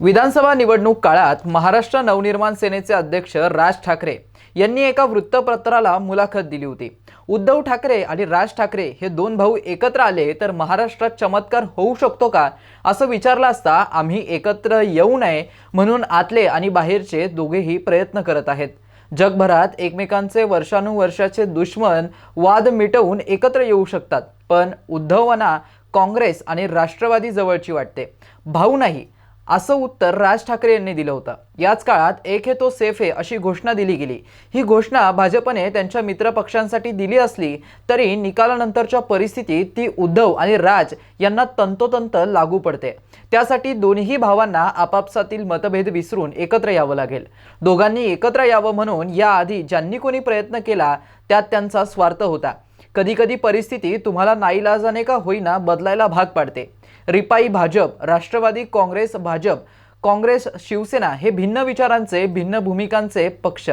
विधानसभा निवडणूक काळात महाराष्ट्र नवनिर्माण सेनेचे अध्यक्ष राज ठाकरे यांनी एका वृत्तपत्राला मुलाखत दिली होती. उद्धव ठाकरे आणि राज ठाकरे हे दोन भाऊ एकत्र आले तर महाराष्ट्रात चमत्कार होऊ शकतो का? असं विचारलं असता आम्ही एकत्र येऊ नये म्हणून आतले आणि बाहेरचे दोघेही प्रयत्न करत आहेत. जगभरात एकमेकांचे वर्षानुवर्षाचे दुश्मन वाद मिटवून एकत्र येऊ शकतात पण उद्धवना काँग्रेस आणि राष्ट्रवादी जवळची वाटते. भाऊ नाही असं उत्तर राज ठाकरे यांनी दिलं होतं. याच काळात एक हे तो सेफ आहे अशी घोषणा दिली गेली. ही घोषणा भाजपने त्यांच्या मित्र पक्षांसाठी दिली असली तरी निकालानंतरच्या परिस्थितीत ती उद्धव आणि राज यांना तंतोतंत लागू पडते. त्यासाठी दोन्ही भावांना आपापसातील मतभेद विसरून एकत्र यावं लागेल. दोघांनी एकत्र यावं म्हणून याआधी ज्यांनी कोणी प्रयत्न केला त्यात त्यांचा स्वार्थ होता. कधी कधी परिस्थिती तुम्हाला नाईलाजाने का होईना बदलायला भाग पाडते. रिपाई भाजप राष्ट्रवादी काँग्रेस भाजप काँग्रेस शिवसेना हे भिन्न विचारांचे भिन्न भूमिकांचे पक्ष.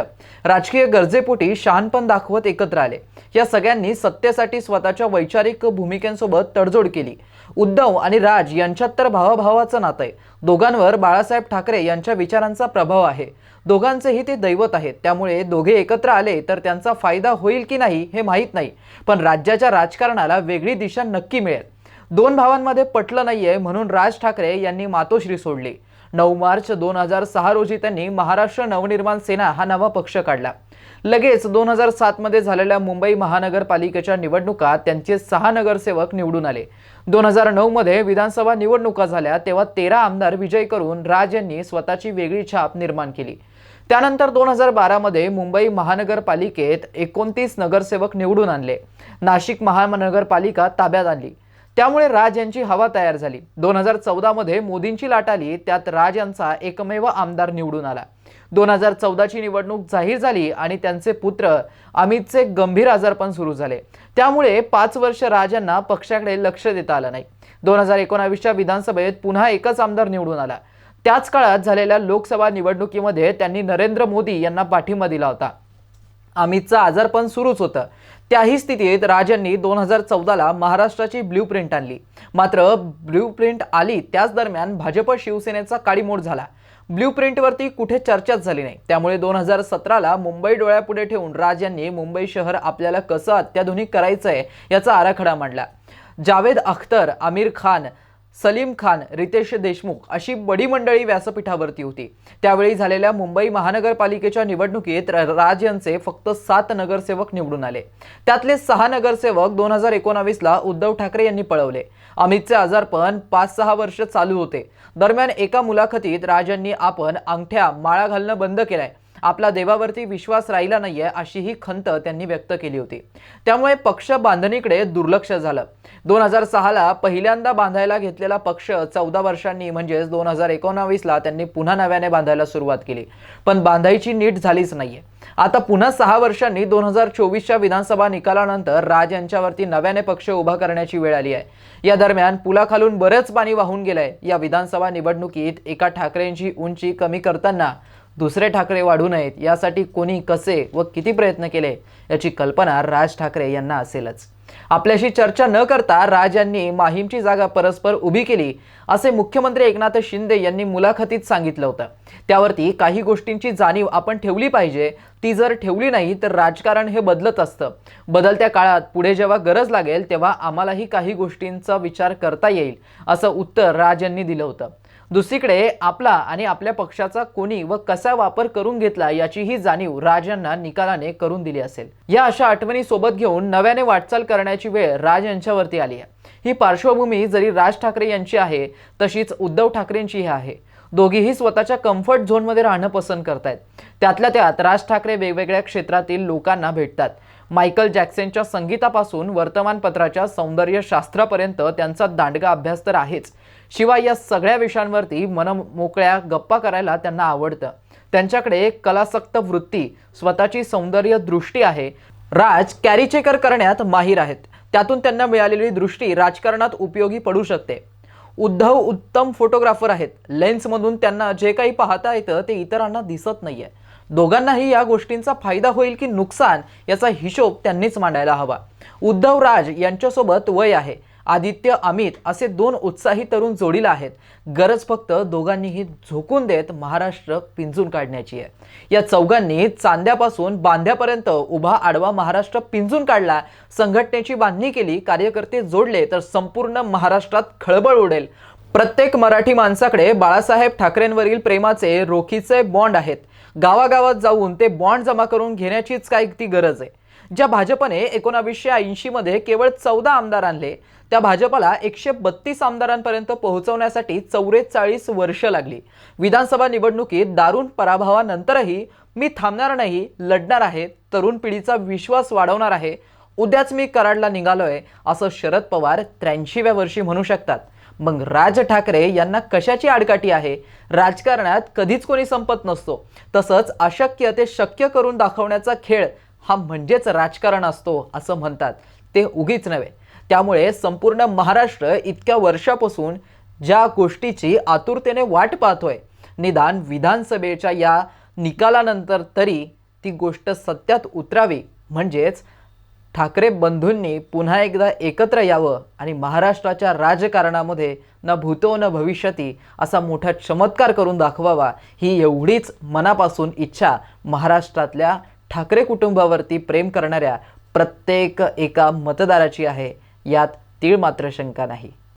राजकीय गरजेपोटी शहाणपण दाखवत एकत्र आले. या सगळ्यांनी सत्तेसाठी स्वतःच्या वैचारिक भूमिकेसोबत तडजोड केली. उद्धव आणि राज यांच्यात तर भावाभावाचं नातं आहे. दोघांवर बाळासाहेब ठाकरे यांच्या विचारांचा प्रभाव आहे. दोघांचेही ते दैवत आहेत. त्यामुळे दोघे एकत्र आले तर त्यांचा फायदा होईल की नाही हे माहीत नाही. पण राज्याच्या राजकारणाला वेगळी दिशा नक्की मिळेल. दोन भावांमध्ये पटलं नाहीये म्हणून राज ठाकरे यांनी मातोश्री सोडली. नऊ मार्च दोन हजार सहा रोजी त्यांनी महाराष्ट्र नवनिर्माण सेना हा नवा पक्ष काढला. लगेच दोन हजार सातमध्ये झालेल्या मुंबई महानगरपालिकेच्या निवडणुकात त्यांचे सहा नगरसेवक निवडून आले. दोन हजार नऊमध्ये विधानसभा निवडणुका झाल्या तेव्हा तेरा आमदार विजय करून राज यांनी स्वतःची वेगळी छाप निर्माण केली. त्यानंतर दोन हजार बारामध्ये मुंबई महानगरपालिकेत एकोणतीस नगरसेवक निवडून आणले. नाशिक महानगरपालिका ताब्यात आणली. त्यामुळे राज यांची हवा तयार झाली. दोन हजार चौदामध्ये मोदींची लाट आली त्यात राज यांचा एकमेव आमदार निवडून आला. दोन हजार चौदाची निवडणूक जाहीर झाली आणि त्यांचे पुत्र अमितचे गंभीर आजारपण सुरू झाले. त्यामुळे पाच वर्ष राज यांना पक्षाकडे लक्ष देता आलं नाही. दोन हजार एकोणावीसच्या विधानसभेत पुन्हा एकच आमदार निवडून आला. त्याच काळात झालेल्या लोकसभा निवडणुकीमध्ये त्यांनी नरेंद्र मोदी यांना पाठिंबा दिला होता. अमितचं आजारपण सुरूच होतं. त्याही स्थितीत राजांनी दोन हजार चौदाला महाराष्ट्राची ब्ल्यू प्रिंट आणली. मात्र ब्ल्यू प्रिंट आली त्याच दरम्यान भाजप शिवसेनेचा काडीमोड झाला. ब्ल्यू प्रिंटवरती कुठे चर्चाच झाली नाही. त्यामुळे दोन हजार सतराला मुंबई डोळ्यापुढे ठेवून राज यांनी मुंबई शहर आपल्याला कसं अत्याधुनिक करायचंय याचा आराखडा मांडला. जावेद अख्तर आमिर खान सलीम खान रितेश देशमुख अशी बडी मंडळी व्यासपीठावरती होती. त्यावेळी झालेल्या मुंबई महानगरपालिकेच्या निवडणुकीत राज यांचे फक्त सात नगरसेवक निवडून आले. त्यातले सहा नगरसेवक दोन हजार एकोणावीसला उद्धव ठाकरे यांनी पळवले. अमितचे आजारपण पाच सहा वर्ष चालू होते. दरम्यान एका मुलाखतीत राज यांनी आपण अंगठ्या माळा घालणं बंद केलाय. आपला देवावरती विश्वास राहिला नाहीये अशी ही खंत त्यांनी व्यक्त केली होती. त्यामुळे पक्ष बांधणीकडे दुर्लक्ष झालं. दोन हजार सहाला पहिल्यांदा बांधायला घेतलेला पक्ष चौदा वर्षांनी म्हणजेच दोन हजार एकोणावीसला त्यांनी पुन्हा नव्याने बांधायला सुरुवात केली. पण बांधायची नीट झालीच नाहीये. आता पुन्हा सहा वर्षांनी दोन हजार चोवीसच्या विधानसभा निकालानंतर राज यांच्यावरती नव्याने पक्ष उभा करण्याची वेळ आली आहे. या दरम्यान पुलाखालून बरेच पाणी वाहून गेलंय. या विधानसभा निवडणुकीत एका ठाकरेंची उंची कमी करताना दुसरे ठाकरे वाढू नयेत यासाठी कोणी कसे व किती प्रयत्न केले याची कल्पना राज ठाकरे यांना असेलच. आपल्याशी चर्चा न करता राज यांनी माहीमची जागा परस्पर उभी केली असे मुख्यमंत्री एकनाथ शिंदे यांनी मुलाखतीत सांगितलं होतं. त्यावरती काही गोष्टींची जाणीव आपण ठेवली पाहिजे ती जर ठेवली नाही तर राजकारण हे बदलत असतं. बदलत्या काळात पुढे जेव्हा गरज लागेल तेव्हा आम्हालाही काही गोष्टींचा विचार करता येईल असं उत्तर राज यांनी दिलं होतं. दुसरीकडे आपला आणि आपल्या पक्षाचा कोणी व कसा वापर करून घेतला याचीही जाणीव राज यांना निकालाने करून दिली असेल. या अशा आठवणी सोबत घेऊन नव्याने वाटचाल करण्याची वेळ राज यांच्यावरती आली आहे. ही पार्श्वभूमी जरी राज ठाकरे यांची आहे तशीच उद्धव ठाकरेंचीही आहे. दोघीही स्वतःच्या कम्फर्ट झोनमध्ये राहणं पसंत करतायत. त्यातल्या त्यात राज ठाकरे वेगवेगळ्या क्षेत्रातील लोकांना भेटतात. मायकल जॅक्सनच्या संगीतापासून वर्तमानपत्राच्या सौंदर्यशास्त्रापर्यंत त्यांचा दांडगा अभ्यास तर आहेच. शिवाय या सगळ्या विषयांवरती मन मोकळ्या गप्पा करायला त्यांना आवडतं. त्यांच्याकडे कलासक्त वृत्ती स्वतःची सौंदर्य दृष्टी आहे. राज कॅरीचेकर करण्यात माहीर आहेत. त्यातून त्यांना मिळालेली दृष्टी राजकारणात उपयोगी पडू शकते. उद्धव उत्तम फोटोग्राफर आहेत. लेन्समधून त्यांना जे काही पाहता येतं ते इतरांना दिसत नाहीये. दोघांनाही या गोष्टींचा फायदा होईल की नुकसान याचा हिशोब त्यांनीच मांडायला हवा. उद्धव राज यांच्यासोबत वय आहे. आदित्य अमित असे दोन उत्साही तरुण जोडीला आहेत. गरज फक्त दोघांनीही झोकून देत महाराष्ट्र पिंजून काढण्याची आहे. या चौघांनी चांद्यापासून बांध्यापर्यंत उभा आडवा महाराष्ट्र पिंजून काढला. संघटनेची बांधणी केली कार्यकर्ते जोडले तर संपूर्ण महाराष्ट्रात खळबळ उडेल. प्रत्येक मराठी माणसाकडे बाळासाहेब ठाकरेंवरील प्रेमाचे रोखीचे बॉन्ड आहेत. गावागावात जाऊन ते बॉन्ड जमा करून घेण्याचीच काय ती गरज आहे. ज्या भाजपने एकोणावीसशे ऐंशीमध्ये केवळ चौदा आमदार आणले त्या भाजपला एकशे बत्तीस आमदारांपर्यंत पोहोचवण्यासाठी चौवेचाळीस वर्ष लागली. विधानसभा निवडणुकीत दारुण पराभवानंतरही मी थांबणार नाही लढणार आहे तरुण पिढीचा विश्वास वाढवणार आहे उद्याच मी कराडला निघालोय असं शरद पवार त्र्याऐंशीव्या वर्षी म्हणू शकतात. मग राज ठाकरे यांना कशाची आडकाठी आहे? राजकारणात कधीच कोणी संपत नसतो. तसंच अशक्य ते शक्य करून दाखवण्याचा खेळ हा म्हणजेच राजकारण असतो असं म्हणतात. ते उगीच नव्हे. त्यामुळे संपूर्ण महाराष्ट्र इतक्या वर्षापासून ज्या गोष्टीची आतुरतेने वाट पाहतोय निदान विधानसभेच्या या निकालानंतर तरी ती गोष्ट सत्यात उतरावी म्हणजेच ठाकरे बंधूंनी पुन्हा एकदा एकत्र यावं आणि महाराष्ट्राच्या राजकारणामध्ये न भूतो न भविष्यती असा मोठा चमत्कार करून दाखवावा ही एवढीच मनापासून इच्छा महाराष्ट्रातल्या ठाकरे कुटुंबावरती प्रेम करणाऱ्या प्रत्येक एका मतदाराची आहे. यात तीळ मात्र शंका नाही.